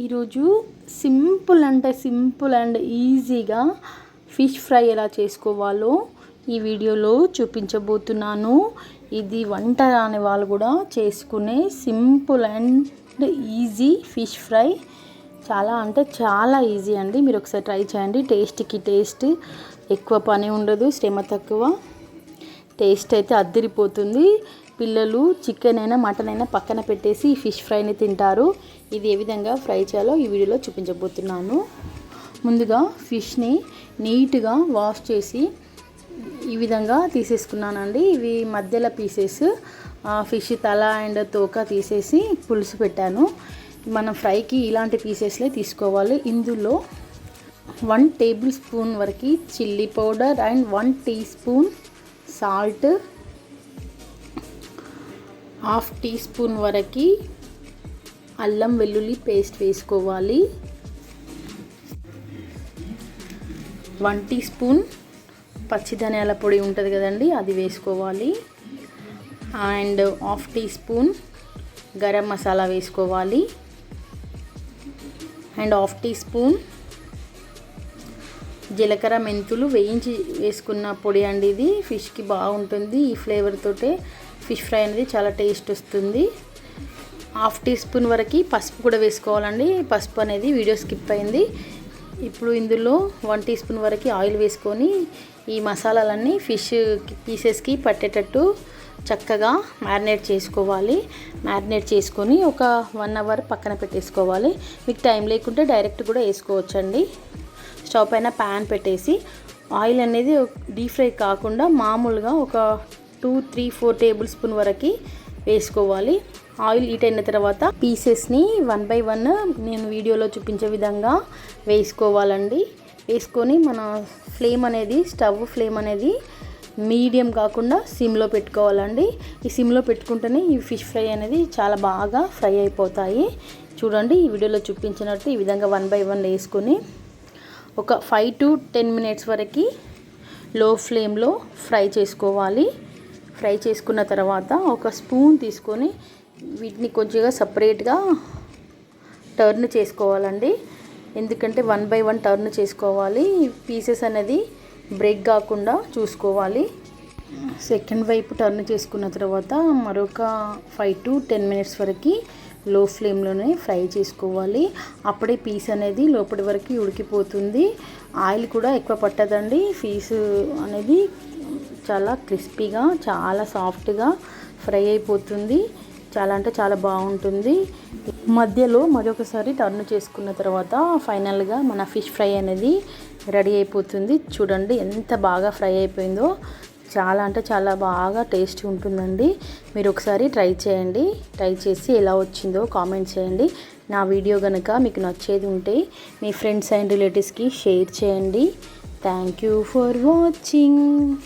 ఈరోజు సింపుల్ అంటే simple and ఈజీగా ఫిష్ ఫ్రై ఎలా చేసుకోవాలో ఈ వీడియోలో చూపించబోతున్నాను. ఇది వంట రాని వాళ్ళు కూడా చేసుకునే simple and easy fish fry. చాలా అంటే చాలా ఈజీ అండి. మీరు ఒకసారి ట్రై చేయండి. టేస్ట్కి టేస్ట్ ఎక్కువ పని ఉండదు శ్రమ తక్కువ. టేస్ట్ అయితే అద్దరిపోతుంది. పిల్లలు చికెన్ అయినా మటన్ అయినా పక్కన పెట్టేసి ఫిష్ ఫ్రైని తింటారు. ఇది ఏ విధంగా ఫ్రై చేయాలో ఈ వీడియోలో చూపించబోతున్నాను. ముందుగా ఫిష్ని నీట్గా వాష్ చేసి ఈ విధంగా తీసేసుకున్నానండి. ఇవి మధ్యలో పీసెస్ ఫిష్ తల అండ్ తోక తీసేసి పులుసు పెట్టాను. మనం ఫ్రైకి ఇలాంటి పీసెస్లే తీసుకోవాలి. ఇందులో వన్ టేబుల్ స్పూన్ వరకు chilli powder and one teaspoon salt half teaspoon వరకు అల్లం వెల్లుల్లి పేస్ట్ వేసుకోవాలి. వన్ టీ స్పూన్ పచ్చి ధనియాల పొడి ఉంటుంది కదండి అది వేసుకోవాలి. And half teaspoon garam masala వేసుకోవాలి. అండ్ హాఫ్ టీ స్పూన్ జీలకర్ర మెంతులు వేయించి వేసుకున్న పొడి అండి ఇది ఫిష్కి బాగుంటుంది ఈ ఫ్లేవర్ తోటే. ఫిష్ ఫ్రై అనేది చాలా టేస్ట్ వస్తుంది. హాఫ్ టీ స్పూన్ వరకు పసుపు కూడా వేసుకోవాలండి. పసుపు అనేది వీడియో స్కిప్ అయింది. ఇప్పుడు ఇందులో వన్ టీ స్పూన్ వరకు ఆయిల్ వేసుకొని ఈ మసాలాలన్నీ ఫిష్ పీసెస్కి పట్టేటట్టు చక్కగా మ్యారినేట్ చేసుకోవాలి. మ్యారినేట్ చేసుకొని ఒక వన్ అవర్ పక్కన పెట్టేసుకోవాలి. మీకు టైం లేకుంటే డైరెక్ట్ కూడా వేసుకోవచ్చండి. స్టవ్ పైన ప్యాన్ పెట్టేసి ఆయిల్ అనేది డీప్ ఫ్రై కాకుండా మామూలుగా ఒక two three four tablespoon వరకు వేసుకోవాలి. ఆయిల్ హీట్ అయిన తర్వాత పీసెస్ని వన్ బై వన్ నేను వీడియోలో చూపించే విధంగా వేసుకోవాలండి. వేసుకొని మన ఫ్లేమ్ అనేది స్టవ్ ఫ్లేమ్ అనేది మీడియం కాకుండా సిమ్లో పెట్టుకోవాలండి. ఈ సిమ్లో పెట్టుకుంటేనే ఈ ఫిష్ ఫ్రై అనేది చాలా బాగా ఫ్రై అయిపోతాయి. చూడండి ఈ వీడియోలో చూపించినట్టు ఈ విధంగా వన్ బై వన్ వేసుకొని ఒక ఫైవ్ టు టెన్ మినిట్స్ వరకు లో ఫ్లేమ్లో ఫ్రై చేసుకోవాలి. ఫ్రై చేసుకున్న తర్వాత ఒక స్పూన్ తీసుకొని వీటిని కొద్దిగా సపరేట్గా టర్న్ చేసుకోవాలండి. ఎందుకంటే వన్ బై వన్ టర్న్ చేసుకోవాలి. పీసెస్ అనేది బ్రేక్ కాకుండా చూసుకోవాలి. సెకండ్ వైపు టర్న్ చేసుకున్న తర్వాత మరొక ఫైవ్ టు టెన్ మినిట్స్ వరకు లో ఫ్లేమ్లోనే ఫ్రై చేసుకోవాలి. అప్పుడే పీస్ అనేది లోపలి వరకు ఉడికిపోతుంది. ఆయిల్ కూడా ఎక్కువ పట్టదండి. పీస్ అనేది చాలా క్రిస్పీగా చాలా సాఫ్ట్గా ఫ్రై అయిపోతుంది. చాలా అంటే చాలా బాగుంటుంది. మధ్యలో మరొకసారి టర్న్ చేసుకున్న తర్వాత ఫైనల్గా మన ఫిష్ ఫ్రై అనేది రెడీ అయిపోతుంది. చూడండి ఎంత బాగా ఫ్రై అయిపోయిందో. చాలా అంటే చాలా బాగా టేస్ట్ ఉంటుందండి. మీరు ఒకసారి ట్రై చేయండి. ట్రై చేసి ఎలా వచ్చిందో కామెంట్ చేయండి. నా వీడియో కనుక మీకు నచ్చేది ఉంటే మీ ఫ్రెండ్స్ అండ్ రిలేటివ్స్కి షేర్ చేయండి. Thank you for watching.